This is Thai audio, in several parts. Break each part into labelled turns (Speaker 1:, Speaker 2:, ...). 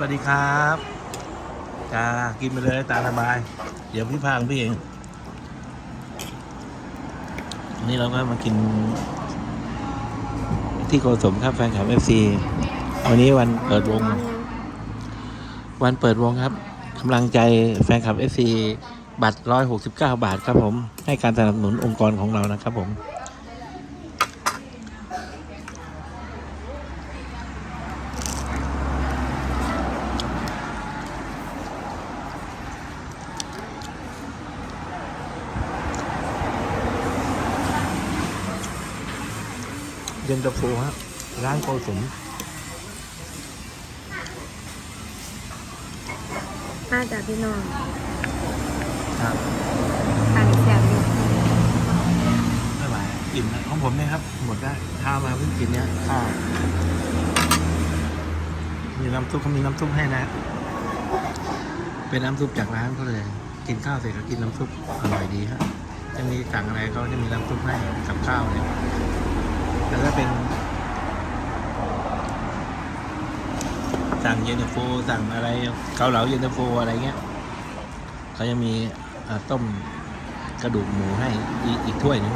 Speaker 1: วัสดีครับจ้ากินไปเลยตามสบาย เดี๋ยวพี่พางพี่เองนนี้เราก็มากิน ที่โกสมครับแฟนคลับเอฟซีวันนี้วันเปิดวง วันเปิดวงครับกำลังใจแฟนคลับเอฟซีบัตร169บาทครับผม ให้การสนับสนุนองค์กรของเรานะครับผม ย็นตาโฟครับร้านโกสม
Speaker 2: มาจากพี่น้อง
Speaker 1: ครับ
Speaker 2: อันแสบอยู่
Speaker 1: ไม่ไหวอิ่มนะของผมเนี่ยครับ หมดได้ข้าวมาเพิ่งกินเนี่ยข้าวมีน้ำซุปเขามีน้ำซุปให้นะ เป็นน้ำซุปจากร้านเขาเลย กินข้าวเสร็จก็กินน้ำซุปอร่อยดีครับจะมีสั่งอะไรเขาจะมีน้ำซุปให้กับข้าวเนี่ย แล้วก็เป็น สั่งเย็นตาโฟสั่งอะไรเกาเหลาเย็นตาโฟอะไรเงี้ยเขาจะมีต้มกระดูกหมูให้อีกอีกถ้วยหนึง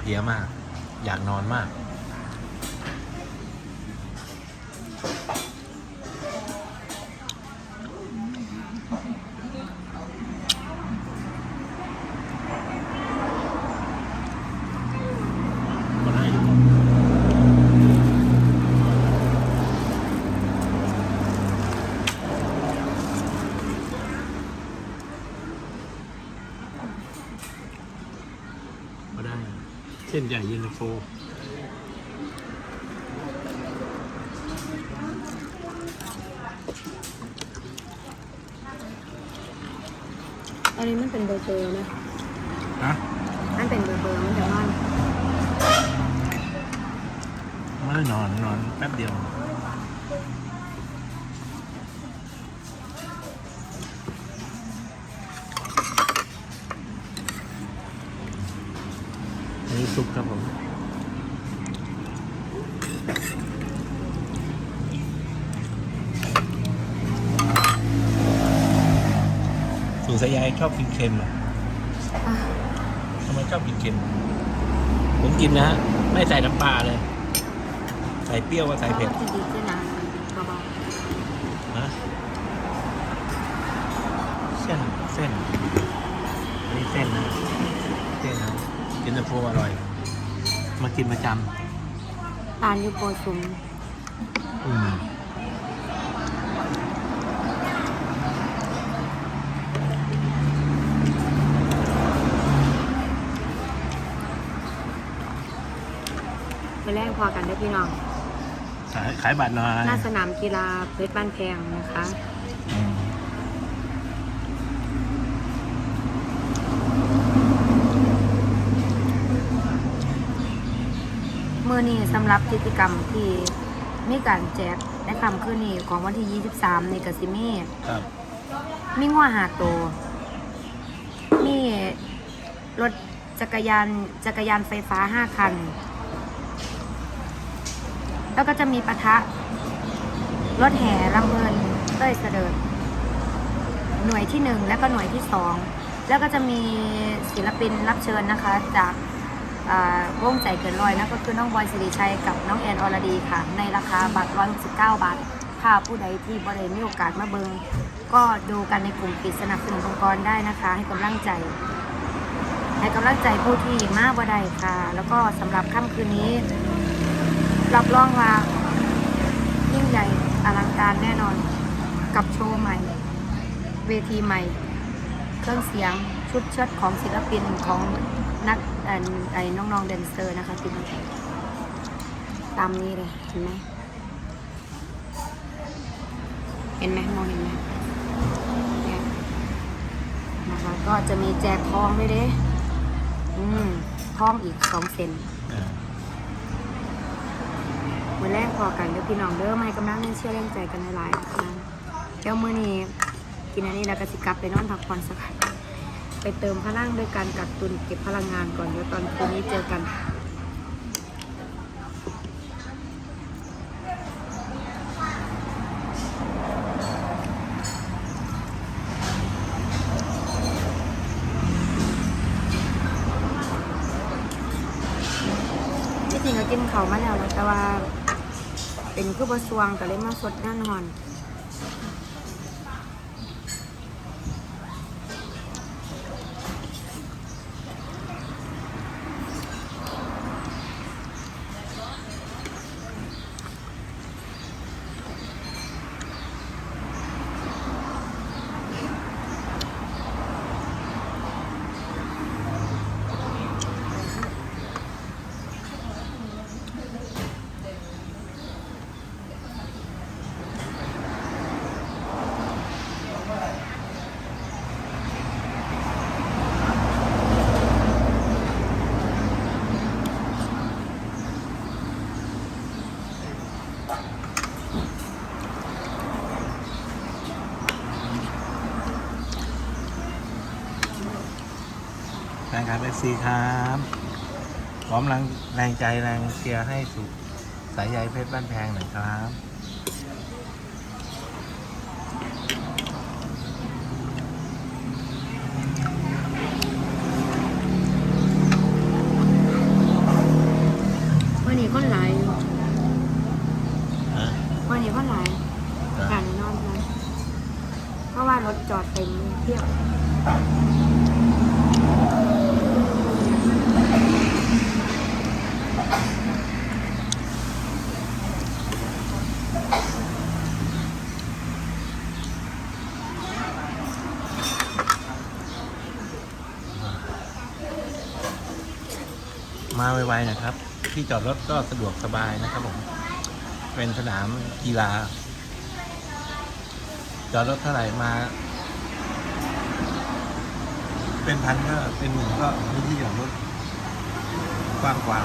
Speaker 1: เพียมาก อยากนอนมาก เส้นใหญ่เย็นตาโฟ
Speaker 2: อันนี้มันเป็นเบอร์เบอร์นะ
Speaker 1: ฮะ
Speaker 2: มันเป็นเบอร์เบอร์มันจะนอน
Speaker 1: ไม่ได้นอนนอนแป๊บเดียว ซุปครับผมสูสายายชอบกินเค็มเหรอ
Speaker 2: อะ
Speaker 1: ทำไมชอบกินเค็ม ผมกินนะฮะ ไม่ใส่น้ำปลาเลย ใส่เปรี้ยวก็ใส่เผ็ด
Speaker 2: ดีดีขึ้นนะเบา
Speaker 1: นะเส้นเส้นอันนี้เส้นนะเส้นนะ กินตาโฟอร่อย มากินประจ
Speaker 2: ๆตานอยูโกสุมำ
Speaker 1: อืม
Speaker 2: ไปแรกพอกันได้อพี่น้อง
Speaker 1: ขายขายบัตรหน่อย
Speaker 2: หน้าสนามกีฬาเพชรบ้านแพงนะคะ
Speaker 1: อืม
Speaker 2: มื อนี้สำหรับกิจกรรมที่มีการแจกในคำคืนนี้ของวันที่ 23 ในกสิมี
Speaker 1: ครับ
Speaker 2: มีงัวหาโตวมีรถจักรยานจักรยานไฟฟ้าห้าคัน แล้วก็จะมีปะทะ รถแห่ลำเพลินเต้ยเสดิร์ดหน่วยที่หนึ่งแล้วก็หน่วยที่สองแล้วก็จะมีศิลปินรับเชิญนะคะจากอ่า วงใจเกินร้อยนั่นก็คือน้องบอยสิริชัยกับน้องแอนอรดีค่ะ ในราคาบัตร 169 บาท ถ้าผู้ใดที่บริเวณมีโอกาสมาเบิงก็ดูกันในกลุ่มปิดสนับสนุนองค์กรได้นะคะ ให้กำลังใจ ให้กำลังใจผู้ที่มาบ่ได้ค่ะ แล้วก็สำหรับค่ำคืนนี้ รับรองว่า ยิ่งใหญ่อลังการแน่นอนกับโชว์ใหม่ เวทีใหม่ เครื่องเสียงชุดเชิดของศิลปินของ นักเอ่อไอ้น้องๆแดนเซอร์นะคะติดตามนี้เลยเห็นไหมเห็นไหมมองเห็นไหมเนี่ยนะคะก็จะมีแจกทองด้วยเด้อืมทองอีกสองเซน
Speaker 1: อ่า
Speaker 2: มือแรกพอกันเดี๋ยวพี่น้องเด้อมาให้กำลังเชื่อแรงใจกันหลายๆนะคะเดี๋ยวมื้อนี้กินอันนี้แล้วก็สิกลับไปนอนพักผ่อนสักพัก ไปเติมพลังด้วยการกักตุนเก็บพลังงานก่อนเดี๋ยวตอนคืนนี้เจอกันจริงก็กินเขามาแล้วแต่ว่า เป็นคือบะซวงก็เลยมาสดแน่นอน
Speaker 1: แฟนคลับ FC ครับพร้อมแรงแรงใจแรงเชียร์ให้สุสายใยเพชรบ้านแพงหน่อยครับ
Speaker 2: วันนี้คนหลายอยู่
Speaker 1: ฮะ
Speaker 2: วันนี้คนหลาย
Speaker 1: ครับ
Speaker 2: การนอนเลยเพราะว่ารถจอดเต็มเที่ยว
Speaker 1: มาไวๆนะครับ ที่จอดรถก็สะดวกสบายนะครับผมเป็นสนามกีฬา จอดรถเท่าไหร่มา เป็นพันก็เป็นหมื่นก็มีที่จอดรถกว้างขวาง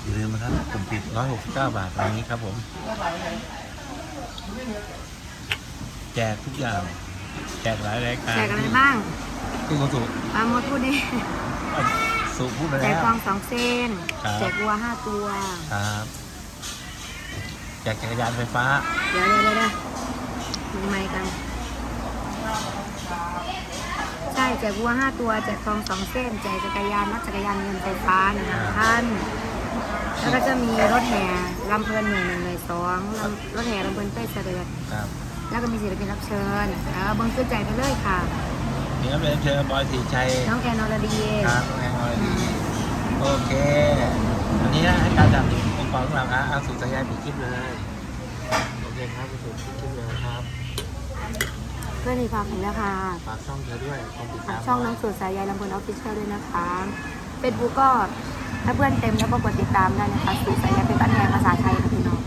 Speaker 1: อย่าลืมนะครับผมปิด 169 บาทวันนี้ครับผม แจกทุกอย่าง แจกหลายรายการ
Speaker 2: แจกอะไรบ้าง
Speaker 1: ที่คุณสุ
Speaker 2: ปลาหมดพูดดิ
Speaker 1: สุพูดไป
Speaker 2: แจก
Speaker 1: แล้ว
Speaker 2: ทองสองเส้น
Speaker 1: ครับ
Speaker 2: แจกวัวห้าตัว
Speaker 1: ครับแจกจักรยานไฟฟ้า
Speaker 2: เดี๋ยวเดี๋ยวเดี๋ยวเดี๋ยวมีไมค์กันใช่แจกวัวห้าตัวแจกทองสองเส้นแจกจักรยานรถจักรยานเงินไฟฟ้าหนึ่งท่านแล้วก็จะมีรถแห่ลำเพลินหนึ่งหนึ่งเลยสองลำรถแห่ลำเพลินเต้ยเสด็จ
Speaker 1: ครับ
Speaker 2: แล้วก็มีศิลปินรับเชิญเออเบิ้งขึ้นใจไปเลยค่ะ
Speaker 1: นี่ก็เป็นเชิญบอยสีชัย
Speaker 2: น้องแอนอรดี
Speaker 1: ครับแรงเลยโอเคอันนี้นะให้การจับองค์กรของเราครับเอาสุสายายปิดคลิปเลยโอเคครับสุดปิดคลิปเลยครับ
Speaker 2: เพื่อนในความเห็นแล้วค่ะ
Speaker 1: ฝากช่องเธอด้วยคนติด
Speaker 2: ฝา
Speaker 1: ตากม
Speaker 2: ช่องน้องสุดสายใยลำเพลินออฟฟิเชียลด้วยนะคะเฟซบุ๊กก็ถ้าเพื่อนเต็มแล้วก็กดติดตามได้นะคะสุดสายใยเป็นบ้านแทนภาษาไทยค่ะพี่น้อง